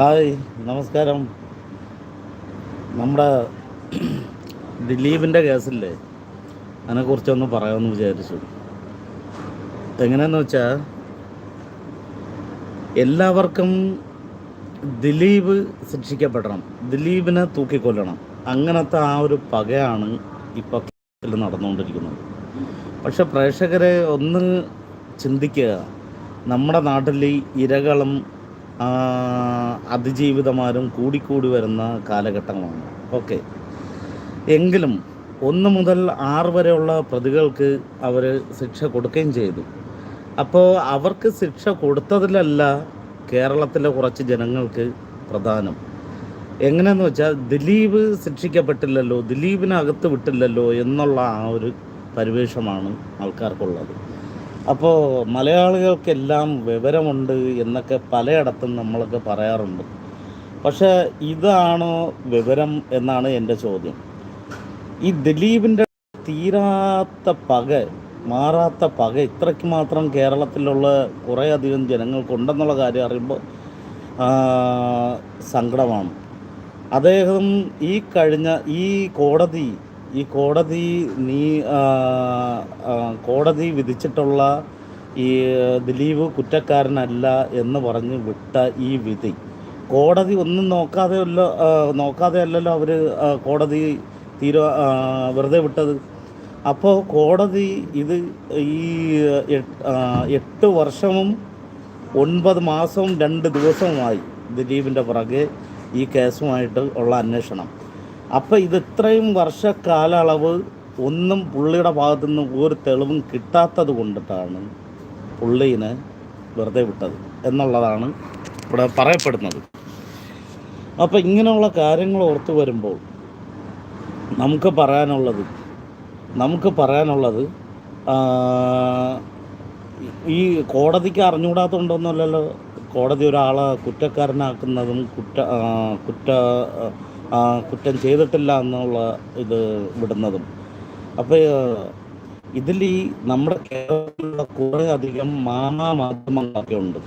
Hi നമസ്കാരം. നമ്മുടെ ദിലീപിന്റെ കേസില്ലേ? അതിനെക്കുറിച്ചൊന്ന് പറയാമെന്ന് വിചാരിച്ചു. എങ്ങനെയെന്ന് വെച്ചാൽ എല്ലാവർക്കും ദിലീപ് ശിക്ഷിക്കപ്പെടണം. ദിലീപിനെ തൂക്കിക്കൊല്ലണം. അങ്ങനത്തെ ആ ഒരു പകയാണ് ഇപ്പോൾ കേസിൽ നടന്നുകൊണ്ടിരിക്കുന്നത്. പക്ഷെ പ്രേക്ഷകരെ ഒന്ന് ചിന്തിക്കുക. നമ്മുടെ നാട്ടിൽ ഇരകളും അതിജീവിതമാരും കൂടിക്കൂടി വരുന്ന കാലഘട്ടങ്ങളാണ്. ഓക്കെ. എങ്കിലും ഒന്ന് മുതൽ ആറ് വരെയുള്ള പ്രതികൾക്ക് അവർ ശിക്ഷ കൊടുക്കുകയും ചെയ്തു. അപ്പോൾ അവർക്ക് ശിക്ഷ കൊടുത്തതിലല്ല കേരളത്തിലെ കുറച്ച് ജനങ്ങൾക്ക് പ്രധാനം. എങ്ങനെയെന്ന് വെച്ചാൽ ദിലീപ് ശിക്ഷിക്കപ്പെട്ടില്ലല്ലോ ദിലീപിനകത്ത് വിട്ടില്ലല്ലോ എന്നുള്ള ആ ഒരു പരിവേഷമാണ് ആൾക്കാർക്കുള്ളത്. അപ്പോൾ മലയാളികൾക്കെല്ലാം വിവരമുണ്ട് എന്നൊക്കെ പലയിടത്തും നമ്മളൊക്കെ പറയാറുണ്ട്. പക്ഷേ ഇതാണോ വിവരം എന്നാണ് എന്റെ ചോദ്യം. ഈ ദിലീപിന്റെ തീരാത്ത പക മാറാത്ത പക ഇത്രയ്ക്ക് മാത്രം കേരളത്തിലുള്ള കുറേയധികം ജനങ്ങൾക്കുണ്ടെന്നുള്ള കാര്യം അറിയുമ്പോൾ സങ്കടമാണ്. അദ്ദേഹം ഈ കഴിഞ്ഞ ഈ കോടതി ഈ കോടതി നീ കോടതി വിധിച്ചിട്ടുള്ള ഈ ദിലീപ് കുറ്റക്കാരനല്ല എന്ന് പറഞ്ഞ് വിട്ട ഈ വിധി. കോടതി ഒന്നും നോക്കാതെ നോക്കാതെ അല്ലല്ലോ അവർ കോടതി തീരു വെറുതെ വിട്ടത്. അപ്പോൾ കോടതി ഇത് ഈ എട്ട് വർഷവും ഒൻപത് മാസവും രണ്ട് ദിവസവുമായി ദിലീപിന്റെ പുറകെ ഈ കേസുമായിട്ട് ഉള്ള അന്വേഷണം. അപ്പോൾ ഇത് ഇത്രയും വർഷ കാലയളവ് ഒന്നും പുള്ളിയുടെ ഭാഗത്തു നിന്ന് ഒരു തെളിവും കിട്ടാത്തത് കൊണ്ടിട്ടാണ് പുള്ളീനെ വെറുതെ വിട്ടത് എന്നുള്ളതാണ് ഇവിടെ പറയപ്പെടുന്നത്. അപ്പോൾ ഇങ്ങനെയുള്ള കാര്യങ്ങൾ ഓർത്ത് വരുമ്പോൾ നമുക്ക് പറയാനുള്ളത് നമുക്ക് പറയാനുള്ളത് ഈ കോടതിക്ക് അറിഞ്ഞുകൂടാത്തതുകൊണ്ടൊന്നുമല്ലല്ലോ കോടതി ഒരാളെ കുറ്റക്കാരനാക്കുന്നതും കുറ്റ കുറ്റ കുറ്റം ചെയ്തിട്ടില്ല എന്നുള്ള ഇത് വിടുന്നതും. അപ്പോൾ ഇതിൽ ഈ നമ്മുടെ കേരളത്തിലുള്ള കുറേ അധികം മാമാ മാധ്യമങ്ങളൊക്കെ ഉണ്ട്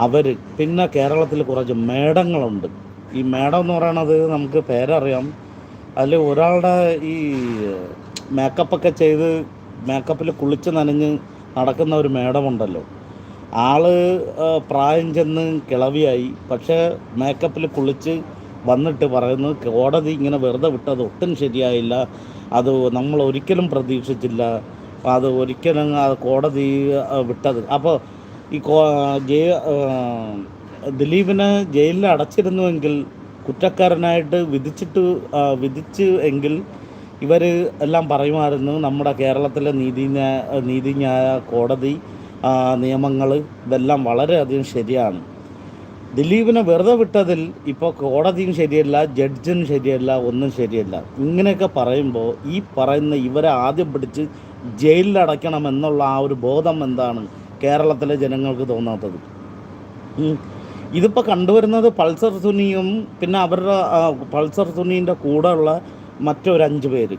അവർ പിന്നെ കേരളത്തിൽ കുറച്ച് മേടങ്ങളുണ്ട്. ഈ മേടം എന്ന് പറയണത് നമുക്ക് പേരറിയാം. അതിൽ ഒരാളുടെ ഈ മേക്കപ്പൊക്കെ ചെയ്ത് മേക്കപ്പിൽ കുളിച്ച് നനഞ്ഞ് നടക്കുന്ന ഒരു മേടമുണ്ടല്ലോ. ആൾ പ്രായം ചെന്ന് കിളവിയായി. പക്ഷേ മേക്കപ്പിൽ കുളിച്ച് വന്നിട്ട് പറയുന്നത് കോടതി ഇങ്ങനെ വെറുതെ വിട്ടത് ഒട്ടും ശരിയായില്ല. അത് നമ്മൾ ഒരിക്കലും പ്രതീക്ഷിച്ചില്ല. അത് ഒരിക്കലും കോടതി വിട്ടത്. അപ്പോൾ ഈ കോ ജയ ദിലീപിനെ ജയിലിൽ അടച്ചിരുന്നുവെങ്കിൽ കുറ്റക്കാരനായിട്ട് വിധിച്ചിട്ട് വിധിച്ചു വിധിച്ച് എങ്കിൽ ഇവർ എല്ലാം പറയുമായിരുന്നു നമ്മുടെ കേരളത്തിലെ നീതിന്യായ നീതിന്യായ കോടതി നിയമങ്ങൾ ഇതെല്ലാം വളരെയധികം ശരിയാണ്. ദിലീപിനെ വെറുതെ വിട്ടതിൽ ഇപ്പോൾ കോടതിയും ശരിയല്ല ജഡ്ജിനും ശരിയല്ല ഒന്നും ശരിയല്ല. ഇങ്ങനെയൊക്കെ പറയുമ്പോൾ ഈ പറയുന്ന ഇവരെ ആദ്യം പിടിച്ച് ജയിലിൽ അടയ്ക്കണം എന്നുള്ള ആ ഒരു ബോധം എന്താണ് കേരളത്തിലെ ജനങ്ങൾക്ക് തോന്നാത്തത്? ഇതിപ്പോൾ കണ്ടുവരുന്നത് പൾസർ സുനിയും പിന്നെ അവരുടെ പൾസർ സുനീന്റെ കൂടെയുള്ള മറ്റൊരു അഞ്ച് പേര്.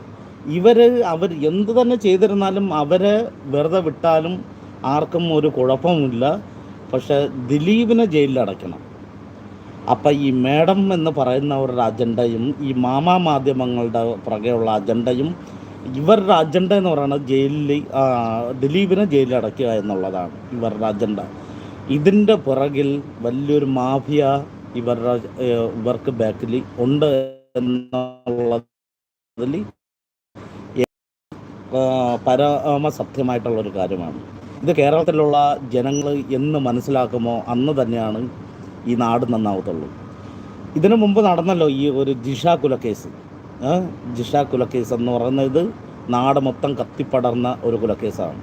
ഇവർ അവർ എന്ത് തന്നെ ചെയ്തിരുന്നാലും അവരെ വെറുതെ വിട്ടാലും ആർക്കും ഒരു കുഴപ്പമില്ല. പക്ഷേ ദിലീപിനെ ജയിലിൽ അടയ്ക്കണം അപ്പം ഈ മേഡം എന്ന് പറയുന്നവരുടെ അജണ്ടയും ഈ മാമാ മാധ്യമങ്ങളുടെ പുറകെയുള്ള അജണ്ടയും ഇവരുടെ അജണ്ട എന്ന് പറയുന്നത് ജയിലിൽ ദിലീപിനെ ജയിലിൽ അടയ്ക്കുക എന്നുള്ളതാണ് ഇവരുടെ അജണ്ട. ഇതിന്റെ പുറകിൽ വലിയൊരു മാഫിയ ഇവരുടെ ഇവർക്ക് ബാക്കിൽ ഉണ്ട് എന്നുള്ളതിൽ പരമ സത്യമായിട്ടുള്ളൊരു കാര്യമാണ്. ഇത് കേരളത്തിലുള്ള ജനങ്ങൾ എന്ന് മനസ്സിലാക്കുമോ? അന്ന് തന്നെയാണ് ഈ നാട് നന്നാവത്തുള്ളൂ. ഇതിനു മുമ്പ് നടന്നല്ലോ ഈ ഒരു ജിഷ കുലക്കേസ്? ജിഷ കുലക്കേസ് എന്ന് പറയുന്നത് നാട് മൊത്തം കത്തിപ്പടർന്ന ഒരു കുലക്കേസാണ്.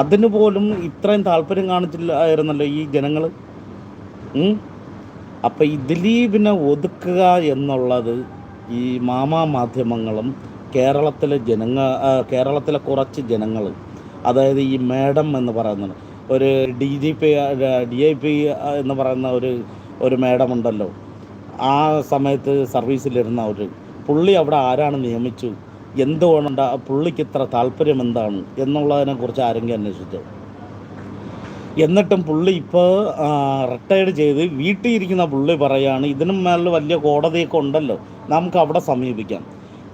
അതിന് പോലും ഇത്രയും താല്പര്യം കാണിച്ചില്ലായിരുന്നല്ലോ ഈ ജനങ്ങൾ അപ്പം ഈ ദിലീപിനെ ഒതുക്കുക എന്നുള്ളത് ഈ മാമാ മാധ്യമങ്ങളും കേരളത്തിലെ ജനങ്ങൾ കേരളത്തിലെ കുറച്ച് ജനങ്ങൾ അതായത് ഈ മേഡം എന്ന് പറയുന്നത് ഒരു D G P D I P എന്ന് പറയുന്ന ഒരു ഒരു മേഡം ഉണ്ടല്ലോ ആ സമയത്ത് സർവീസിലിരുന്ന ഒരു പുള്ളി അവിടെ ആരാണ് നിയമിച്ചു? എന്തുകൊണ്ട് പുള്ളിക്ക് ഇത്ര താല്പര്യം എന്താണ്? എന്നുള്ളതിനെക്കുറിച്ച് ആരെങ്കിലും അന്വേഷിച്ചു? എന്നിട്ടും പുള്ളി ഇപ്പോൾ റിട്ടയർഡ് ചെയ്ത് വീട്ടിൽ ഇരിക്കുന്ന പുള്ളി പറയുകയാണ് ഇതിനും മേളിൽ വലിയ കോടതിയൊക്കെ ഉണ്ടല്ലോ നമുക്ക് അവിടെ സമീപിക്കാം.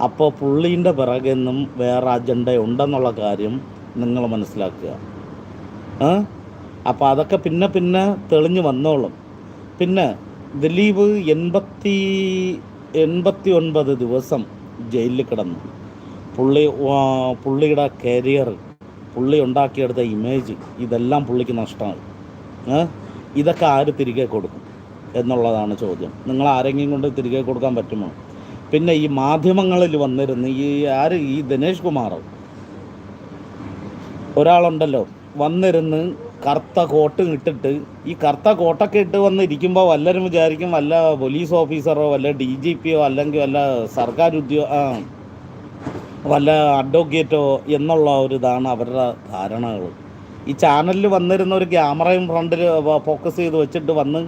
അപ്പോൾ പുള്ളീന്റെ പിറകെ നിന്നും വേറെ അജണ്ട ഉണ്ടെന്നുള്ള കാര്യം നിങ്ങൾ മനസ്സിലാക്കുക. അപ്പോൾ അതൊക്കെ പിന്നെ പിന്നെ തെളിഞ്ഞു വന്നോളും. പിന്നെ ദിലീപ് എൺപത്തി എൺപത്തി ഒൻപത് ദിവസം ജയിലിൽ കിടന്നു. പുള്ളി പുള്ളിയുടെ കരിയർ പുള്ളി ഉണ്ടാക്കിയെടുത്ത ഇമേജ് ഇതെല്ലാം പുള്ളിക്ക് നഷ്ടമായി? ഇതൊക്കെ ആര് തിരികെ കൊടുക്കും എന്നുള്ളതാണ് ചോദ്യം. നിങ്ങൾ ആരെങ്കിലും കൊണ്ട് തിരികെ കൊടുക്കാൻ പറ്റുമോ? പിന്നെ ഈ മാധ്യമങ്ങളിൽ വന്നിരുന്ന് ഈ ആര്? ഈ ദിനേഷ് കുമാർ ഒരാളുണ്ടല്ലോ. വന്നിരുന്ന് കറുത്ത കോട്ട് ഇട്ടിട്ട് ഈ കറുത്ത കോട്ടൊക്കെ ഇട്ട് വന്ന് ഇരിക്കുമ്പോൾ വല്ലരും വിചാരിക്കും വല്ല പോലീസ് ഓഫീസറോ വല്ല ഡി ജി പിയോ അല്ലെങ്കിൽ വല്ല സർക്കാർ ഉദ്യോഗ വല്ല അഡ്വക്കേറ്റോ എന്നുള്ള ഒരു ഇതാണ് അവരുടെ ധാരണകൾ. ഈ ചാനലിൽ വന്നിരുന്ന ഒരു ക്യാമറയും ഫ്രണ്ടിൽ ഫോക്കസ് ചെയ്ത് വെച്ചിട്ട് വന്ന്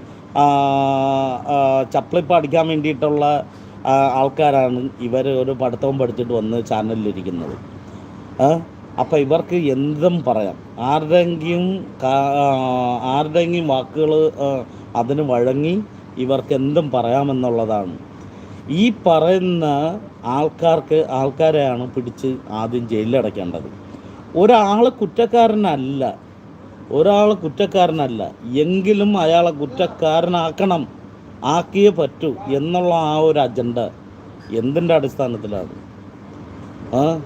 ചപ്ലിപ്പ് അടിക്കാൻ വേണ്ടിയിട്ടുള്ള ആൾക്കാരാണ് ഇവർ ഒരു പഠിത്തവും പഠിച്ചിട്ട് വന്ന് ചാനലിലിരിക്കുന്നത് അപ്പോൾ ഇവർക്ക് എന്തും പറയാം. ആരുടെങ്കിലും ആ, ആരുടെയെങ്കിലും വാക്കുകൾ അതിന് വഴങ്ങി ഇവർക്ക് എന്തും പറയാമെന്നുള്ളതാണ്. ഈ പറയുന്ന ആൾക്കാർക്ക് ആൾക്കാരെയാണ് പിടിച്ച് ആദ്യം ജയിലിലടയ്ക്കേണ്ടത്. ഒരാൾ കുറ്റക്കാരനല്ല ഒരാൾ കുറ്റക്കാരനല്ല എങ്കിലും അയാളെ കുറ്റക്കാരനാക്കണം ആക്കിയേ പറ്റൂ എന്നുള്ള ആ ഒരു അജണ്ട എന്തിന്റെ അടിസ്ഥാനത്തിലാണ്? ആ?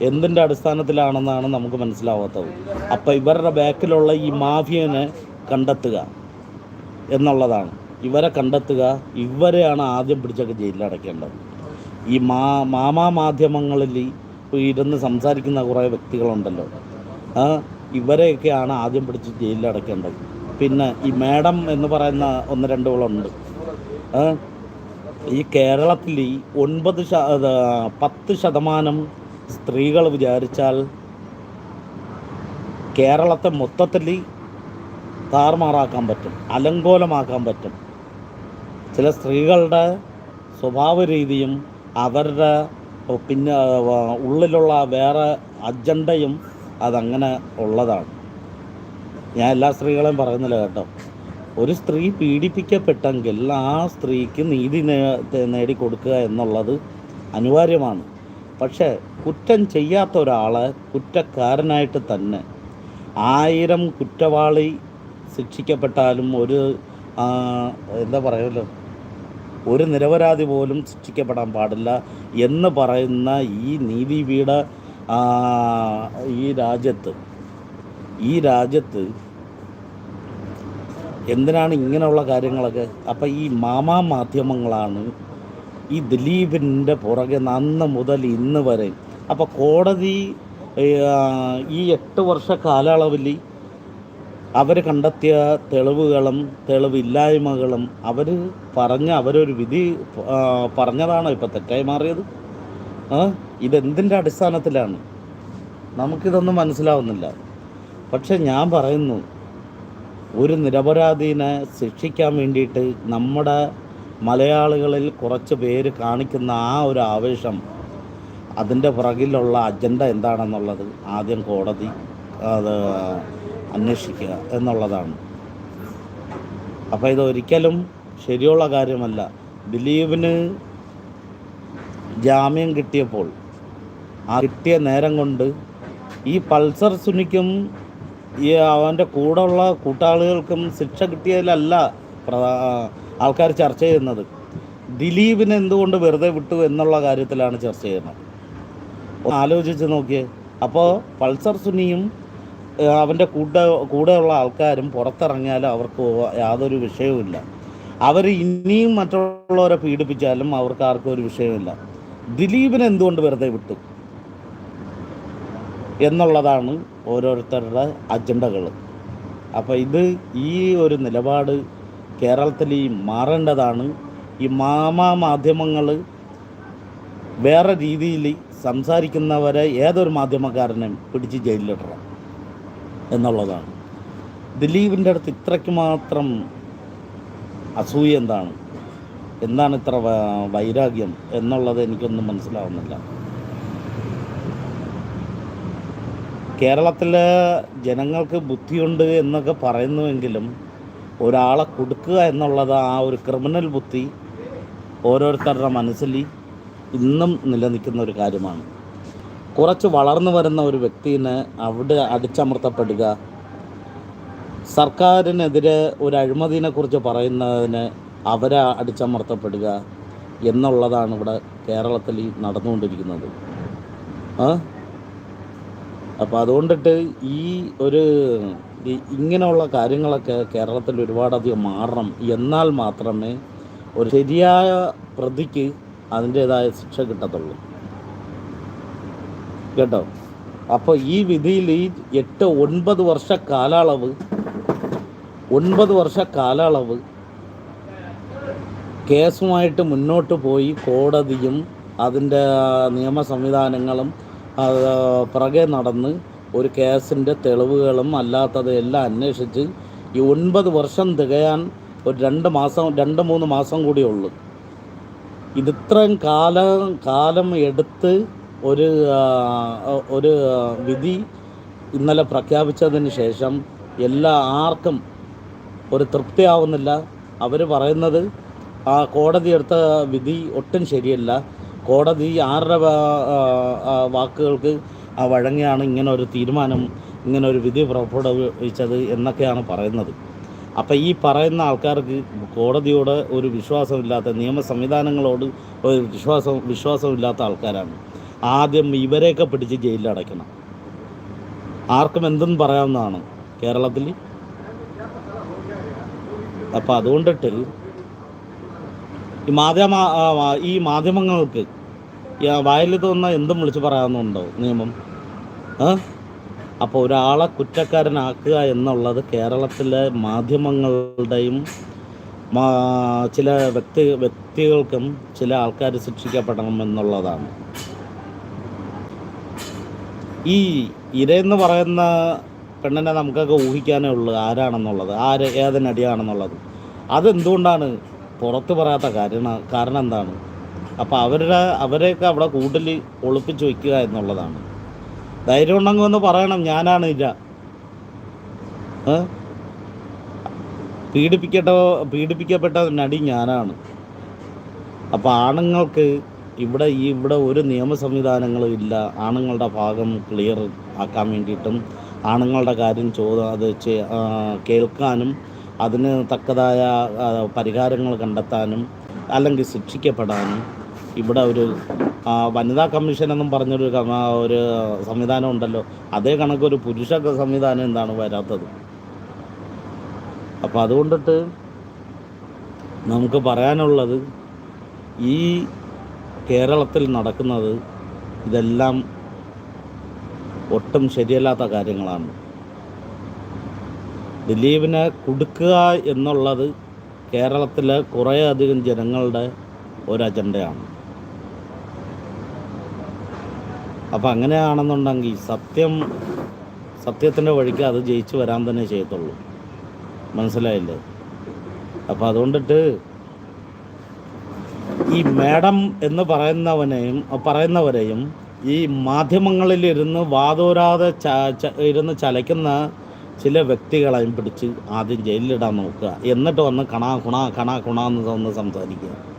എന്തിന്റെ അടിസ്ഥാനത്തിലാണെന്നാണ് നമുക്ക് മനസ്സിലാവാത്തത്. അപ്പോൾ ഇവരുടെ ബാക്കിലുള്ള ഈ മാഫിയനെ കണ്ടെത്തുക എന്നുള്ളതാണ്. ഇവരെ കണ്ടെത്തുക ഇവരെയാണ് ആദ്യം പിടിച്ചൊക്കെ ജയിലിലടയ്ക്കേണ്ടത് ഈ മാ മാമാ മാധ്യമങ്ങളിൽ ഇരുന്ന് സംസാരിക്കുന്ന കുറേ വ്യക്തികളുണ്ടല്ലോ. ഇവരെയൊക്കെയാണ് ആദ്യം പിടിച്ച് ജയിലിലടയ്ക്കേണ്ടത് പിന്നെ ഈ മേഡം എന്ന് പറയുന്ന ഒന്ന് ആ ഈ കേരളത്തിൽ ഒൻപത് ശ പത്ത് ശതമാനം സ്ത്രീകൾ വിചാരിച്ചാൽ കേരളത്തെ മൊത്തത്തിൽ താറുമാറാക്കാൻ പറ്റും അലങ്കോലമാക്കാൻ പറ്റും. ചില സ്ത്രീകളുടെ സ്വഭാവ രീതിയും അവരുടെ പിന്നെ ഉള്ളിലുള്ള വേറെ അജണ്ടയും അതങ്ങനെ ഉള്ളതാണ്. ഞാൻ എല്ലാ സ്ത്രീകളെയും പറയുന്നില്ല കേട്ടോ. ഒരു സ്ത്രീ പീഡിപ്പിക്കപ്പെട്ടെങ്കിൽ ആ സ്ത്രീക്ക് നീതി നേടിക്കൊടുക്കുക എന്നുള്ളത് അനിവാര്യമാണ്. പക്ഷേ കുറ്റം ചെയ്യാത്ത ഒരാളെ കുറ്റക്കാരനായിട്ട് തന്നെ ആയിരം കുറ്റവാളി ശിക്ഷിക്കപ്പെട്ടാലും ഒരു എന്താ പറയുമല്ലോ ഒരു നിരപരാധി പോലും ശിക്ഷിക്കപ്പെടാൻ പാടില്ല എന്ന് പറയുന്ന ഈ നീതിപീഠ ഈ രാജ്യത്ത് ഈ രാജ്യത്ത് എന്തിനാണ് ഇങ്ങനെയുള്ള കാര്യങ്ങളൊക്കെ? അപ്പം ഈ മാമാ മാധ്യമങ്ങളാണ് ഈ ദിലീപിന്റെ പുറകെ അന്ന് മുതൽ ഇന്ന് വരെ. അപ്പോൾ കോടതി ഈ എട്ട് വർഷ കാലയളവിൽ അവർ കണ്ടെത്തിയ തെളിവുകളും തെളിവില്ലായ്മകളും അവർ പറഞ്ഞ അവരൊരു വിധി പറഞ്ഞതാണ് ഇപ്പോൾ തെറ്റായി മാറിയത്. ഇതെന്തിന്റെ അടിസ്ഥാനത്തിലാണ്? നമുക്കിതൊന്നും മനസ്സിലാവുന്നില്ല. പക്ഷെ ഞാൻ പറയുന്നു ഒരു നിരപരാധീനെ ശിക്ഷിക്കാൻ വേണ്ടിയിട്ട് നമ്മുടെ മലയാളികളിൽ കുറച്ച് പേര് കാണിക്കുന്ന ആ ഒരു ആവേശം അതിന്റെ പുറകിലുള്ള അജണ്ട എന്താണെന്നുള്ളത് ആദ്യം കോടതി അത് അന്വേഷിക്കുക എന്നുള്ളതാണ്. അപ്പോൾ ഇതൊരിക്കലും ശരിയുള്ള കാര്യമല്ല. ദിലീപിന് ജാമ്യം കിട്ടിയപ്പോൾ ആ കിട്ടിയ നേരം കൊണ്ട് ഈ പൾസർ സുനിക്കും ഈ അവന്റെ കൂടെയുള്ള കൂട്ടാളികൾക്കും ശിക്ഷ കിട്ടിയതിലല്ല ആൾക്കാർ ചർച്ച ചെയ്യുന്നത്. ദിലീപിനെ എന്തുകൊണ്ട് വെറുതെ വിട്ടു എന്നുള്ള കാര്യത്തിലാണ് ചർച്ച ചെയ്യുന്നത്. ഒന്ന് ആലോചിച്ച് നോക്കിയേ. അപ്പോൾ പൾസർ സുനിയും അവന്റെ കൂടെ കൂടെയുള്ള ആൾക്കാരും പുറത്തിറങ്ങിയാലും അവർക്ക് യാതൊരു വിഷയവുമില്ല. അവർ ഇനിയും മറ്റുള്ളവരെ പീഡിപ്പിച്ചാലും അവർക്ക് ആർക്കും ഒരു വിഷയമില്ല ദിലീപിനെ എന്തുകൊണ്ട് വെറുതെ വിട്ടു? എന്നുള്ളതാണ് ഓരോരുത്തരുടെ അജണ്ടകൾ അപ്പോൾ ഇത് ഈ ഒരു നിലപാട് കേരളത്തിൽ ഈ മാറേണ്ടതാണ്. ഈ മാമാ മാധ്യമങ്ങൾ വേറെ രീതിയിൽ സംസാരിക്കുന്നവരെ ഏതൊരു മാധ്യമക്കാരനെയും പിടിച്ച് ജയിലിലിടണം എന്നുള്ളതാണ്. ദിലീപിന്റെ അടുത്ത് ഇത്രയ്ക്ക് മാത്രം അസൂയ എന്താണ്? എന്താണ് ഇത്ര വൈരാഗ്യം എന്നുള്ളത് എനിക്കൊന്നും മനസ്സിലാവുന്നില്ല. കേരളത്തിലെ ജനങ്ങൾക്ക് ബുദ്ധിയുണ്ട് എന്നൊക്കെ പറയുന്നുവെങ്കിലും ഒരാളെ കൊടുക്കുക എന്നുള്ളത് ആ ഒരു ക്രിമിനൽ ബുദ്ധി ഓരോരുത്തരുടെ മനസ്സിൽ ഇന്നും നിലനിൽക്കുന്ന ഒരു കാര്യമാണ്. കുറച്ച് വളർന്നു വരുന്ന ഒരു വ്യക്തിനെ അവിടെ അടിച്ചമർത്തപ്പെടുക സർക്കാരിനെതിരെ ഒരു അഴിമതിയെക്കുറിച്ച് പറയുന്നതിന് അവരെ അടിച്ചമർത്തപ്പെടുക എന്നുള്ളതാണ് ഇവിടെ കേരളത്തിൽ നടന്നുകൊണ്ടിരിക്കുന്നത്. അപ്പോൾ അതുകൊണ്ടിട്ട് ഈ ഒരു ഇങ്ങനെയുള്ള കാര്യങ്ങളൊക്കെ കേരളത്തിൽ ഒരുപാടധികം മാറണം എന്നാൽ മാത്രമേ ഒരു ശരിയായ പ്രതിക്ക് അതിന്റേതായ ശിക്ഷ കിട്ടത്തുള്ളൂ. കേട്ടോ? അപ്പോൾ ഈ വിധിയിൽ ഈ എട്ട് ഒൻപത് വർഷ കാലയളവ് ഒൻപത് വർഷ കാലയളവ് കേസുമായിട്ട് മുന്നോട്ട് പോയി കോടതിയും അതിന്റെ നിയമ സംവിധാനങ്ങളും പുറകെ നടന്ന് ഒരു കേസിന്റെ തെളിവുകളും അല്ലാത്തതെല്ലാം അന്വേഷിച്ച് ഈ ഒൻപത് വർഷം തികയാൻ ഒരു രണ്ട് മാസം രണ്ട് മൂന്ന് മാസം കൂടി ഉള്ളൂ. ഇതിത്രയും കാലം കാലം എടുത്ത് ഒരു ഒരു വിധി ഇന്നലെ പ്രഖ്യാപിച്ചതിന് ശേഷം എല്ലാ ആർക്കും ഒരു തൃപ്തിയാവുന്നില്ല. അവർ പറയുന്നത് ആ കോടതി എടുത്ത വിധി ഒട്ടും ശരിയല്ല. കോടതി ആരുടെ വാക്കുകൾക്ക് ആ വഴങ്ങിയാണ് ഇങ്ങനെ ഒരു തീരുമാനം ഇങ്ങനെ ഒരു വിധി പുറപ്പെടുവിച്ചത് എന്നൊക്കെയാണ് പറയുന്നത്. അപ്പോൾ ഈ പറയുന്ന ആൾക്കാർക്ക് കോടതിയോട് ഒരു വിശ്വാസമില്ലാത്ത നിയമ സംവിധാനങ്ങളോട് ഒരു വിശ്വാസം വിശ്വാസമില്ലാത്ത ആൾക്കാരാണ്. ആദ്യം ഇവരെയൊക്കെ പിടിച്ച് ജയിലിൽ അടയ്ക്കണം. ആർക്കും എന്തും പറയാവുന്നതാണ് കേരളത്തിൽ. അപ്പോൾ അതുകൊണ്ടിട്ട് ഈ മാധ്യമ ഈ മാധ്യമങ്ങൾക്ക് വായിൽ തോന്നുന്ന എന്തും വിളിച്ച് പറയാമെന്നുണ്ടോ നിയമം? ആ? അപ്പോൾ ഒരാളെ കുറ്റക്കാരനാക്കുക എന്നുള്ളത് കേരളത്തിലെ മാധ്യമങ്ങളുടെയും ചില വ്യക്തി വ്യക്തികൾക്കും ചില ആൾക്കാർ ശിക്ഷിക്കപ്പെടണം എന്നുള്ളതാണ്. ഈ ഇരയെന്ന് പറയുന്ന പെണ്ണിനെ നമുക്കൊക്കെ ഊഹിക്കാനേ ഉള്ളൂ ആരാണെന്നുള്ളത് ആര് ഏതിനടിയാണെന്നുള്ളത്. അതെന്തുകൊണ്ടാണ്? പുറത്ത് പറയാത്ത കാരണം കാരണം എന്താണ്? അപ്പോൾ അവരുടെ അവരെയൊക്കെ അവിടെ കൂടുതൽ ഒളിപ്പിച്ച് വയ്ക്കുക എന്നുള്ളതാണ്. ധൈര്യം ഉണ്ടെങ്കിൽ ഒന്ന് പറയണം ഞാനാണ് ഇല്ല? പീഡിപ്പിക്കട്ട പീഡിപ്പിക്കപ്പെട്ട നടി ഞാനാണ്. അപ്പോൾ ആണുങ്ങൾക്ക് ഇവിടെ ഈ ഇവിടെ ഒരു നിയമ സംവിധാനങ്ങളും ഇല്ല. ആണുങ്ങളുടെ ഭാഗം ക്ലിയർ ആക്കാൻ വേണ്ടിയിട്ടും ആണുങ്ങളുടെ കാര്യം ചോദ അത് കേൾക്കാനും അതിന് തക്കതായ പരിഹാരങ്ങൾ കണ്ടെത്താനും അല്ലെങ്കിൽ ശിക്ഷിക്കപ്പെടാനും ഇവിടെ ഒരു വനിതാ കമ്മീഷൻ എന്നും പറഞ്ഞൊരു ഒരു സംവിധാനം ഉണ്ടല്ലോ. അതേ കണക്ക് ഒരു പുരുഷ സംവിധാനം എന്താണ് വരാത്തത്? അപ്പം അതുകൊണ്ടിട്ട് നമുക്ക് പറയാനുള്ളത് ഈ കേരളത്തിൽ നടക്കുന്നത് ഇതെല്ലാം ഒട്ടും ശരിയല്ലാത്ത കാര്യങ്ങളാണ്. ദിലീപിനെ കൊടുക്കുക എന്നുള്ളത് കേരളത്തിലെ കുറേയധികം ജനങ്ങളുടെ ഒരു അജണ്ടയാണ് അപ്പം അങ്ങനെയാണെന്നുണ്ടെങ്കിൽ സത്യം സത്യത്തിന്റെ വഴിക്ക് അത് ജയിച്ചു വരാൻ തന്നെ ചെയ്യത്തുള്ളൂ. മനസ്സിലായില്ലേ? അപ്പോൾ അതുകൊണ്ടിട്ട് ഈ മാഡം എന്ന് പറയുന്നവനെയും പറയുന്നവരെയും ഈ മാധ്യമങ്ങളിലിരുന്ന് വാതോരാതെ ഇരുന്ന് ചലയ്ക്കുന്ന ചില വ്യക്തികളെയും പിടിച്ച് ആദ്യം ജയിലിലിടാൻ നോക്കുക. എന്നിട്ട് വന്ന് കണാ കുണാ കണാ കുണ എന്ന് സംസാരിക്കുക.